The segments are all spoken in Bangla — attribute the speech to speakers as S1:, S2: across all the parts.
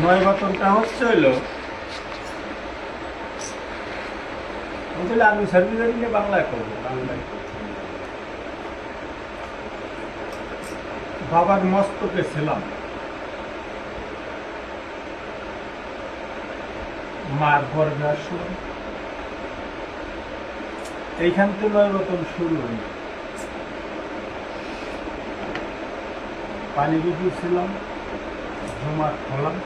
S1: নয় বেতনটা হচ্ছে হইল, আমি নিয়ে বাংলায় বাংলায় বাবার মস্তকে ছিলাম। মার গর্ভে আসলাম এইখান থেকে নয় বেতন শুরু হইল। পানি বিদ্যুৎ ছিলাম জমা খোলাম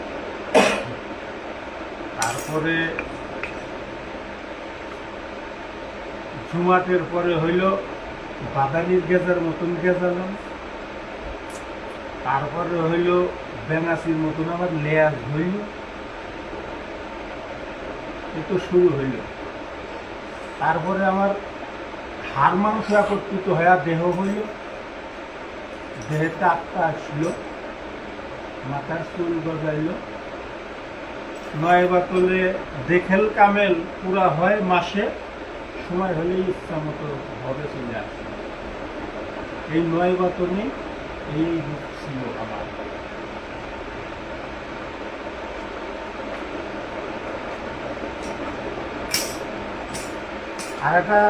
S1: তারপরে জুমাটের পরে হইল বাদানির গেজার মতন গেজালাম তারপরে হইল বেনাসির মতন আবার লেয়ার হইল। এ তো শুরু হইল। তারপরে আমার হাড় মাংস একত্রিত হইয়া দেহ হইল। দেহেতে আত্মা আসলো, মাথার চুল গজাইল। নয় বাতলে দেখেল কামেল পুরা হয় মাসে। সময় হলেই ইচ্ছা মতো ঘরে চলে আসে। এই নয় বাতনে এই রূপ ছিল আমার। আর একটা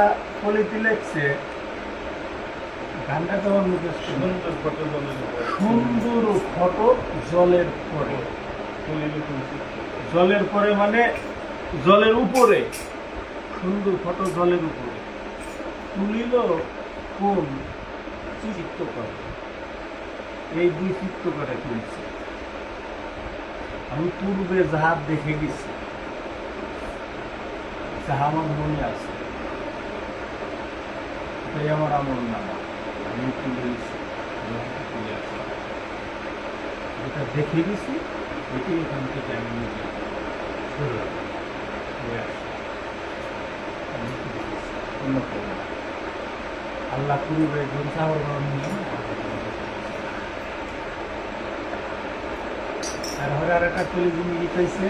S1: পলিতি লেখছে গানটা তো মুখে
S2: সুন্দর ফটো জলের
S1: সুন্দর ফটো জলের পরে
S2: তুলছি।
S1: জলের পরে মানে জলের উপরে। সুন্দর ফটো জলের উপরে। তুলিল কোন চিত্ত করে এই দুই চিত্ত করে তুলছে। আমি পূর্বে যাহা দেখে গেছি যাহা আমার মনে আছে। এটাই আমার আমল নামা। আমি তুলে তুলে যেটা দেখে গেছি। এটাই এখান থেকে আমি নিজে। আল্লাহ পূর্বে জনসাগর নিয়ে আর হরে আর একটা তুলে জিনিস দিতেছে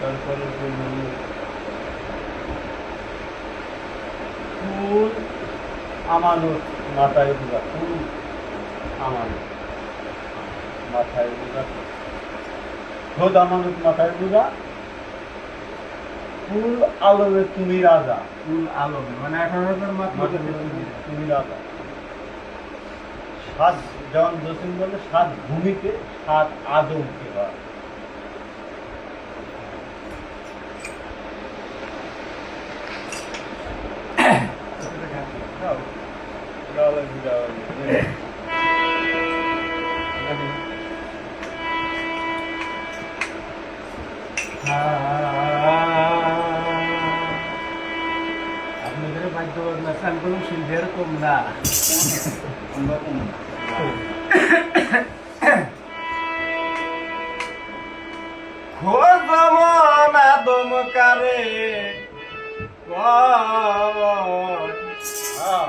S2: তারপরে
S1: ফুল আমানত
S2: মাথায় ফুল আমানত মাথায় খোদ আমানত মাথায় দুগা ফুল আলোবে তুমি রাজা।
S1: ফুল আলমে মানে আঠারো হাজার মাত্র
S2: তুমি রাজা। সাত যেমন জসিম বলে সাত ভূমিতে সাত আদমকে হয়। দাও। দাও লাগবে, দাও লাগবে।
S1: আপনি এখানে বাধ্য না স্নান করুন সিন্ধে এরকম না খোঁজ মন আদম
S2: হ্যাঁ,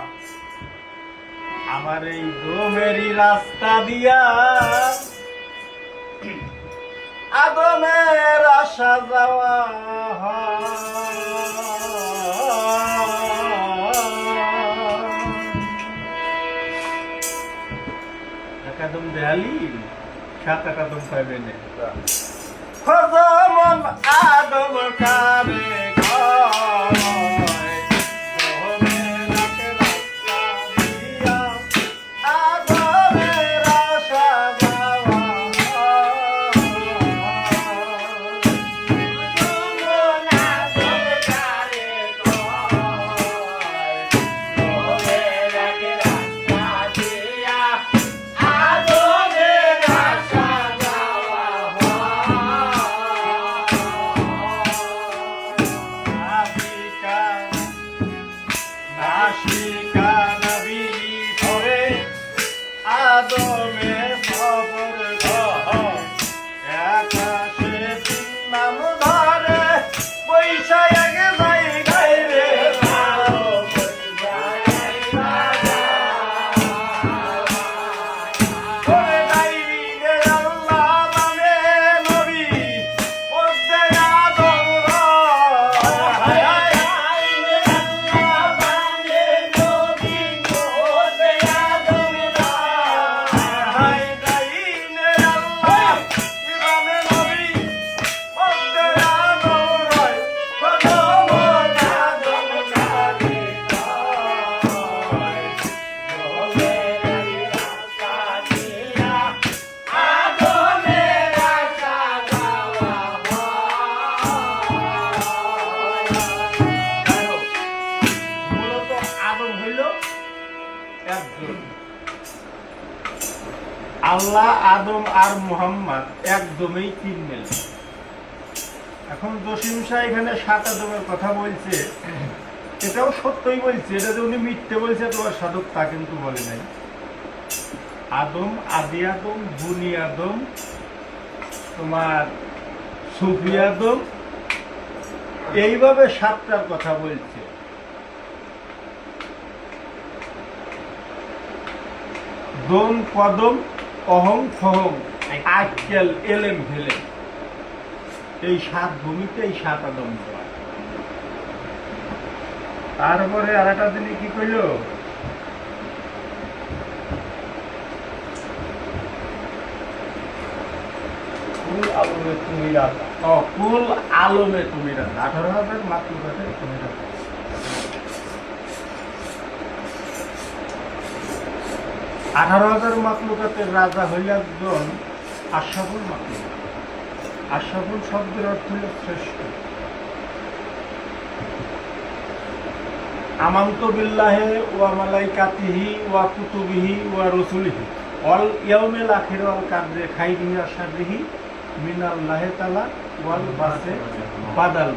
S1: আমার এই দোমেরি রাস্তা দিয়া আদমের আসা যাওয়া একাদম দেয়ালি সাত একাদম পাইবে না। আদম কারে নাসিকা আল্লাহ আদম আর একদমই তিন মেল। এখন এখানে সাত আদমের কথা বলছে। এটাও সত্যই বলছে, এটা যে উনি মিথ্যে বলছে তোমার সাধক তা কিন্তু বলে নাই। আদম, আদি আদম, বুনি আদম, তোমার সুফি আদম, এইভাবে সাতটার কথা বলছে। দম কদম অহং এলেম এই সাত ভূমিতে এই সাত আদম তারপরে আর একটা দিনে কি
S2: ফুল আলমে তুমি রাজা।
S1: অকুল আলমে তুমি আঠারো হাজার কাছে তুমি রাজা। আঠারো হাজার মাতলুকাতের রাজা হইল একজন আশাফুল মাতলুকা আশাফুল শব্দের অর্থ হইল শ্রেষ্ঠ। আমান্ত বিল্লাহে ওয়া মালাইকাতিহি ওয়া কুতুবিহি ওয়া রসুলিহি। অল ইয়াউমিল আখির ওয়াল কাদরে খাইরিহি ওয়া শাররিহি মিনাল্লাহি তাআলা ওয়াল বাসে বাদাল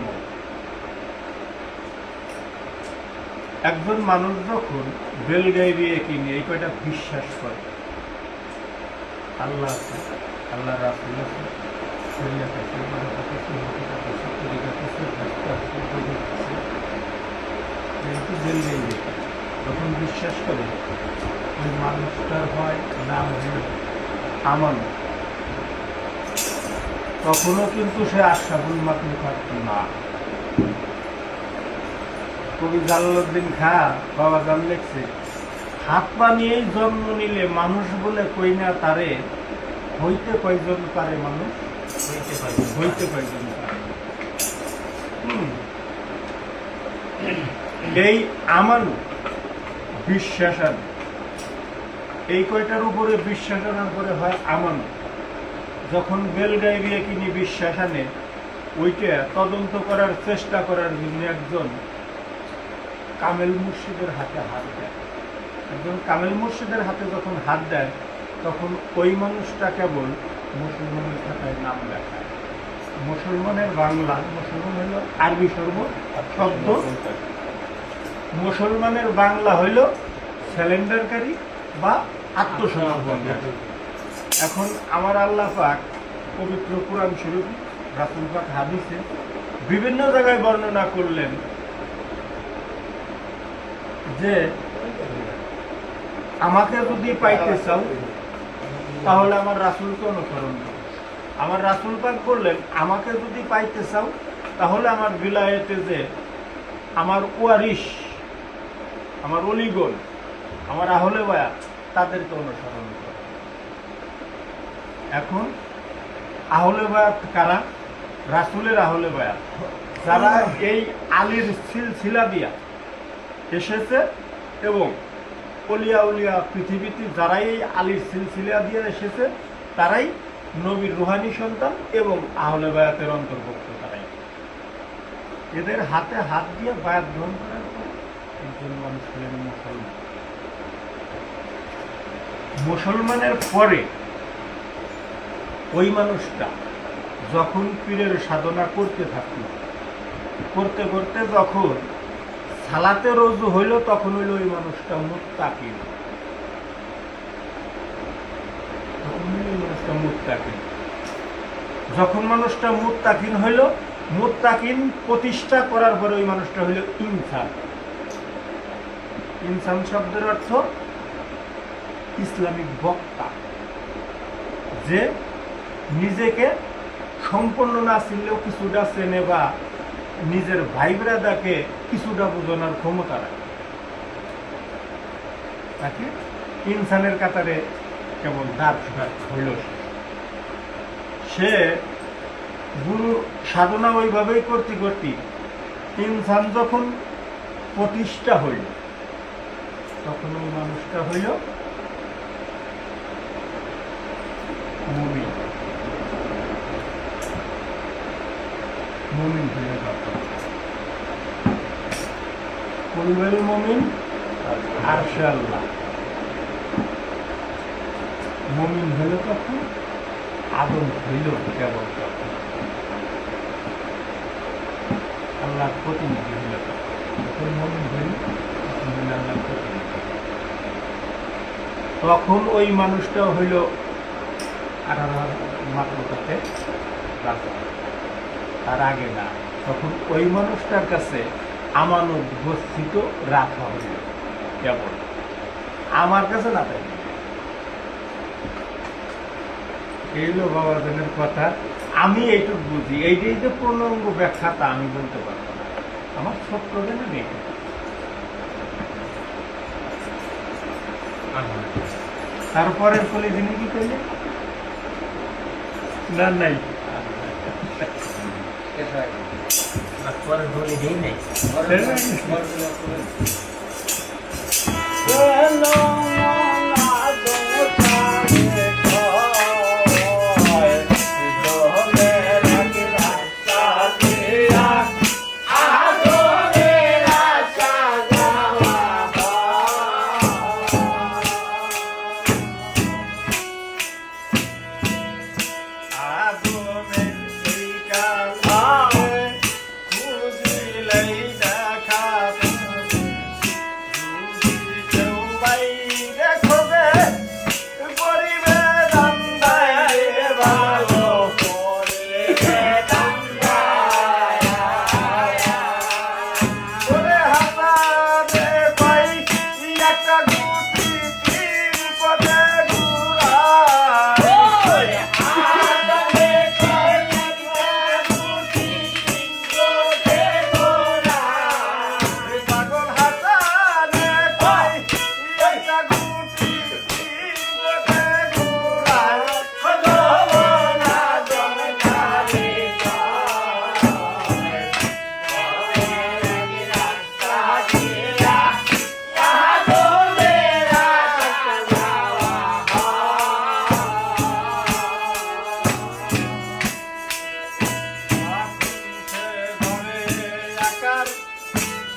S1: একজন মানুষ যখন বেলগাইরিয়ে কিনে এই কয়টা বিশ্বাস করে? আল্লাহ আল্লাহ যখন বিশ্বাস করে, ওই মানুষটার হয় নাম হল আমান। তখনও কিন্তু সে আশাফুল মাতলুকাত না। কবি জালালউদ্দিন খা বাবা জান লেখছে হাত পা নিয়েই জন্ম নিলে মানুষ বলে কই না তারে হইতে কয়জন পারে মানুষ?
S2: হইতে পারবে
S1: হইতে কয়জন পারে? এই আমার বিশ্বাস আনে। এই কয়টার উপরে বিশ্বাস আনার পরে হয় আমান যখন বেলগাইরিয়া কিনি বিশ্বাস আনে ওইটা তদন্ত করার চেষ্টা করার জন্য একজন কামেল মুর্শিদের হাতে হাত দেয়। একজন কামেল মুর্শিদের হাতে যখন হাত দেয়, তখন ওই মানুষটা কেবল মুসলমানের খাতায় নাম লেখায়। মুসলমানের বাংলা, মুসলমান হইল আরবি সর্ব, শব্দ। মুসলমানের বাংলা হইল স্যালেন্ডারকারী বা আত্মসমর্পণকারী। এখন আমার আল্লাহ পাক পবিত্র কোরআন শরীফ, রাসুল পাক হাদিসে বিভিন্ন জায়গায় বর্ণনা করলেন যে আমাকে যদি পাইতে চাও, তাহলে আমার রাসুলকে অনুসরণ করো। আমার রাসুল পাক বললেন, আমাকে যদি পাইতে চাও, তাহলে আমার বিলায়েতে যে আমার ওয়ারিস আমার অলিগল আমার আহলে বায়া তাদেরকে অনুসরণ করো। এখন আহলে বায়াত কারা? রাসুলের আহলে বায়াত। যারা এই আলীর সিলসিলা দিয়া এসেছে এবং অলিয়া উলিয়া পৃথিবীতে যারাই এই আলীর সিলসিলা দিয়ে এসেছে, তারাই নবীর রুহানি সন্তান এবং আহলে বায়াতের অন্তর্ভুক্ত তারাই। এদের হাতে হাত দিয়ে বায়াত গ্রহণ করার একজন মানুষ হলেন মুসলমান। মুসলমানের পরে ওই মানুষটা যখন পীরের সাধনা করতে থাকল করতে করতে যখন সালাতে রজু হইল, তখন হইল ওই মানুষটা মুত্তাকিন তখন মানুষটা মুত্তাকিন যখন মানুষটা মুত্তাকিন হইল মুত্তাকিন প্রতিষ্ঠা করার পরে ওই মানুষটা হইল ইনসান। ইনসান শব্দের অর্থ ইসলামিক বক্তা। যে নিজেকে সম্পূর্ণ না চিনলেও কিছুটা চেনে বা নিজের ভাইব্রাদাকে কিছুটা বোঝানোর ক্ষমতা রাখে। তাকে ইনসানের কাতারে কেবল দাঁত হইল সে। গুরু সাধনা ওইভাবেই করতে করতে ইনসান যখন প্রতিষ্ঠা হইল, তখন ওই মানুষটা হইল মুমিন। মুমিন গেল মুমিন হইল তখন আদম হইল কেবল তখন। আল্লাহর প্রতিনিধি হইল তখন। মমিন হইল, তখন আল্লাহর প্রতিনিধি। তখন ওই মানুষটা হইল আঠারো মাত্র তাতে তার আগে না তখন ওই মানুষটার কাছে আমানত গচ্ছিত রাখা হইল কেবল আমার কাছে না তাই। এই হলো বাবাজনের কথা। আমি এইটুকু বুঝি। এইটাই যে পূর্ণাঙ্গ ব্যাখ্যা তা আমি বলতে পারব না। আমার ছোট্ট জানেন এইটুকু তারপরে চলে দিনে কি করলে? না নাই।
S3: পরে বলে দিই নাই
S2: Hello,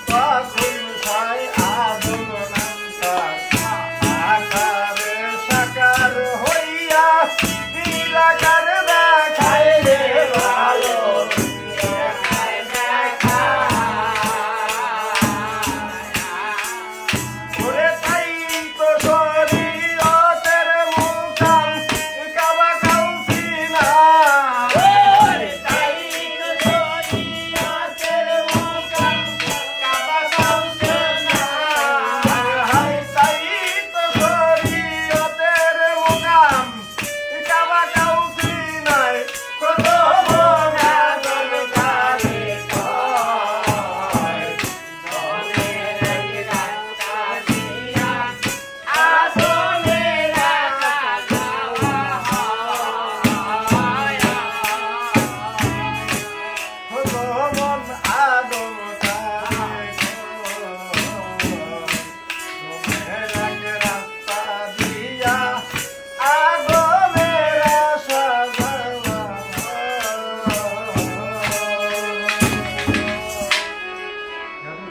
S2: faço.